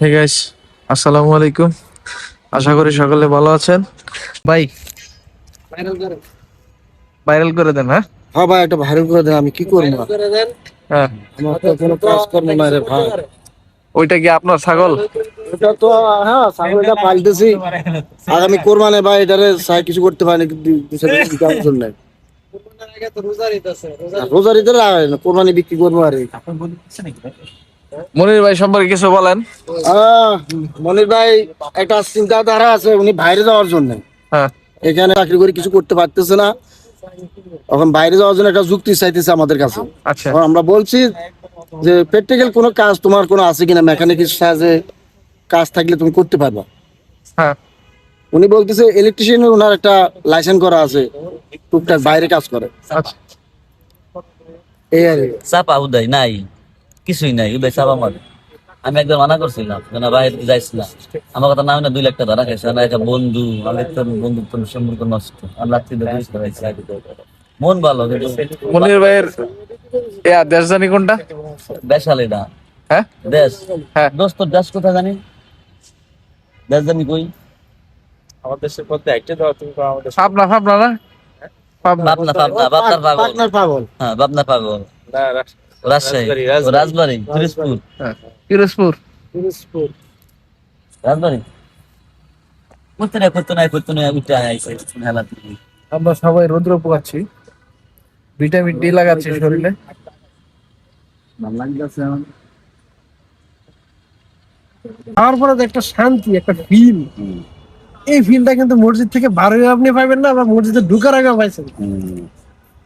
Hey guys আসসালামু আলাইকুম। আশা করি সকলে ভালো আছেন। ভাই ভাইরাল করে। দেন হ্যাঁ? হ্যাঁ ভাই একটা ভাইরাল করে দেন আমি কি করব? হ্যাঁ। আমার তো কোনো কাজ কর্ম নাই রে ভাই। ওইটা কি আপনার ছাগল? এটা তো হ্যাঁ ছাগলটা পাল্টেছি আগামী কোরবানে ভাই এটারে চাই কিছু করতে পারিনি কিন্তু দেওয়ার জন্য রোজার ঈদের কোরবানি বিক্রি করব আর। মনির ভাই সম্পর্কে কিছু বলেন। মনির ভাই একটা চিন্তাধারা আছে উনি বাইরে যাওয়ার জন্য। হ্যাঁ। এখানে চাকরি করে কিছু করতে পারতেছে না। এখন বাইরে যাওয়ার জন্য একটা যুক্তি চাইতেছে আমাদের কাছে। আচ্ছা। আমরা বলছি যে প্র্যাকটিক্যাল কোনো কাজ তোমার কোনো আছে কিনা মেকানিকের সাহায্যে কাজ থাকলে তুমি করতে পারবা। হ্যাঁ। উনি বলতেছে ইলেকট্রিশিয়ানের ওনার একটা লাইসেন্স করা আছে টুকটাক বাইরে কাজ করে। আচ্ছা। এই আর। চাপা উদয় নাই। কিছুই নাই উদয় চাপা মার আমি একবার মানা করছিলাম না বাইরে যাইস না আমার কথা না হয় না দুই লাখ টাকা ধরা খাইছে। না একটা বন্ধু আমার তো বন্ধুত্ব সম্পর্ক নষ্ট। আর করাইছে মন ভালো কিন্তু মনির ভাইয়ের ইয়া দেশ জানি কোনটা? বেশালি না। হ্যাঁ? দেশ। হ্যাঁ। দোস্ত দেশ কোথায় জানি? দেশ জানি কই? পাবনা পাবনা না? পাবনা। পাবনা পাবনা বাবনার পাগল। হ্যাঁ পাগল। রাজশাহী রাজবাড়ি পিরোজপুর হ্যাঁ পিরোজপুর। রাজবাড়ি? করতে নাই করতে নাই করতে নাই উঠে আইছে আমরা সবাই রৌদ্র পোকাচ্ছি ভিটামিন ডি লাগাচ্ছি শরীরে। খাওয়ার পরে যে একটা শান্তি একটা ফিল এই ফিলটা কিন্তু মসজিদ থেকে বার হয়ে আপনি পাবেন না বা মসজিদে ঢুকার আগে পাইছেন।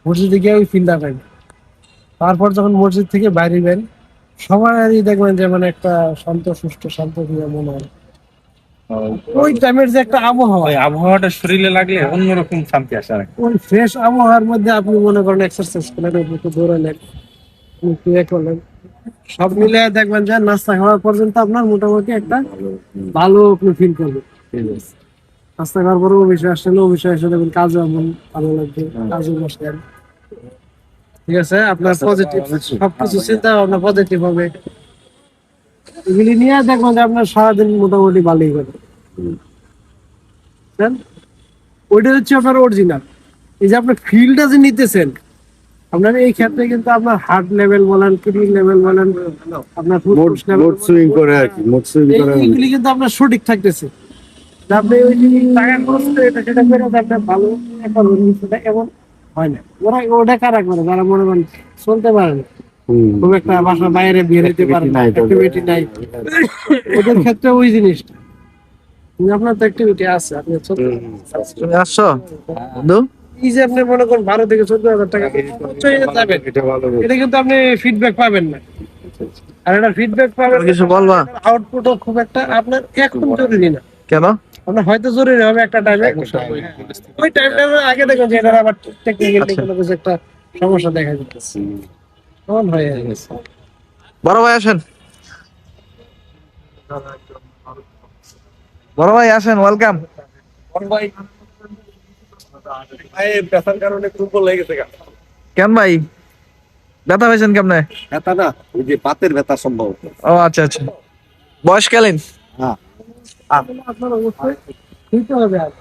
মসজিদে গিয়ে ওই ফিলটা পাইবেন। তারপর যখন মসজিদ থেকে বাইরেবেন সবারই দেখবেন যে মানে একটা শান্ত সুষ্ঠ শান্ত মনে হয়। ওই টাইমের যে একটা আবহাওয়া। আবহাওয়াটা শরীরে লাগলে অন্যরকম শান্তি আসে আর ওই ফ্রেশ আবহাওয়ার মধ্যে আপনি মনে করেন এক্সারসাইজ করলেন একটু দৌড়ালেন একটু ইয়ে করলেন। সব মিলে দেখবেন যে নাস্তা খাওয়া পর্যন্ত আপনার মোটামুটি একটা ভালো আপনি ফিল করবেন। নাস্তা খাওয়ার পরে অফিসে আসছেন অফিসে দেখবেন কাজও এমন ভালো লাগবে কাজও বসলেন ঠিক আছে? আপনার পজিটিভ সবকিছু চিন্তা ভাবনা পজিটিভ হবে। এগুলি নিয়ে দেখবেন যে আপনার সারাদিন মোটামুটি ভালোই করে ওইটা হচ্ছে আপনার অরিজিনাল এই যে আপনার ফিলটা যে নিতেছেন আপনার এই ক্ষেত্রে কিন্তু আপনার হার্ট লেভেল বলেন কিডনি লেভেল বলেন আপনার level সুইং করে আর কি মোট সুইং করে এইগুলি কিন্তু আপনার সঠিক থাকতেছে। আপনি ওই টাকা খরচ করে এটা সেটা করে আপনার ভালো সেটা এমন হয় না। ওরা ওটা কারা করে? যারা মনে করেন চলতে পারে না। খুব একটা বাসার বাইরে বের হইতে পারে না। অ্যাক্টিভিটি নাই ওদের ক্ষেত্রে ওই জিনিসটা। আপনার তো অ্যাক্টিভিটি আছে আপনি তুমি আসছো? বন্ধু? এই যে আপনি মনে করেন বারো থেকে চোদ্দ হাজার টাকা যাবেন এটা কিন্তু আপনি ফিডব্যাক পাবেন না। আর এটা ফিডব্যাক পাবেন কিছু বলবা? আউটপুটও খুব একটা আপনার এখন জরুরি না। কেন? আপনার হয়তো জরুরি হবে একটা টাইমে ওই টাইমটা আগে দেখুন যে এটা আবার টেকনিক্যাল কোনো কিছু একটা সমস্যা দেখা তখন হয়ে গেছে? বড় ভাই আসেন। বড় ভাই আসেন ওয়েলকাম কেন ভাই? ব্যথা পাইছেন কেমনে? ব্যথা না ওই যে পাতের ব্যথা সম্ভব ও আচ্ছা আচ্ছা। বয়সকালীন আপনার অবশ্যই দিতে হবে আর